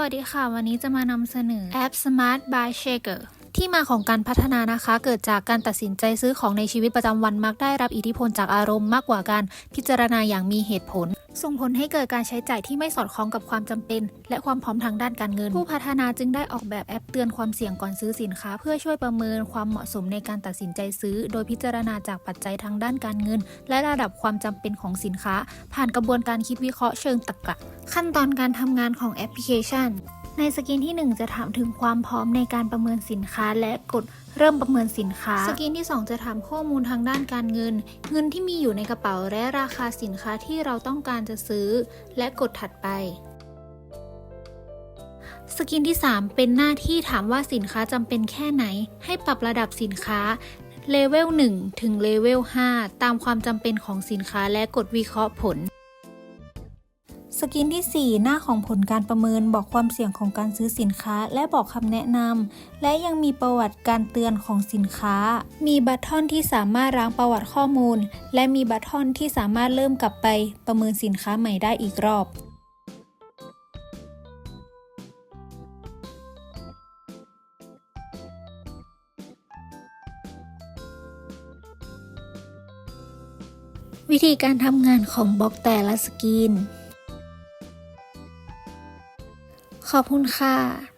วัสดีค่ะ วันนี้จะมานำเสนอแอป Smart by Shaker ที่มาของการพัฒนานะคะ เกิดจากการตัดสินใจซื้อของในชีวิตประจำวันมักได้รับอิทธิพลจากอารมณ์มากกว่าการพิจารณาอย่างมีเหตุผล ส่งผลให้เกิดการใช้จ่ายที่ไม่สอดคล้องกับความจำเป็น และความพร้อมทางด้านการเงิน ผู้พัฒนาจึงได้ออกแบบแอปเตือนความเสี่ยงก่อนซื้อสินค้า เพื่อช่วยประเมินความเหมาะสมในการตัดสินใจซื้อ โดยพิจารณาจากปัจจัยทางด้านการเงิน และระดับความจำเป็นของสินค้า ผ่านกระบวนการคิดวิเคราะห์เชิงตรรกะ ขั้นตอนการทำงานของแอปพลิเคชัน ในสกินที่ 1 จะถามถึงความพร้อมในการประเมินสินค้าและกดเริ่มประเมินสินค้า สกินที่ 2 จะถามข้อมูลทางด้านการเงิน เงินที่มีอยู่ในกระเป๋าและราคาสินค้าที่เราต้องการจะซื้อ และกดถัดไป สกินที่ 3 เป็นหน้าที่ถามว่าสินค้าจำเป็นแค่ไหน ให้ปรับระดับสินค้าเลเวล1ถึงเลเวล5ตามความจำเป็นของสินค้าและกดวิเคราะห์ผล สกินที่ 4 หน้าของผลการประเมินบอกความเสี่ยงของการซื้อสินค้า และบอกคำแนะนำและยังมีประวัติการเตือนของสินค้า มีบัตทอนที่สามารถล้างประวัติข้อมูล และมีบัตทอนที่สามารถเริ่มกลับไปประเมินสินค้าใหม่ได้อีกรอบวิธีการทำงานของบล็อกแต่ละสกรีน ขอบคุณค่ะ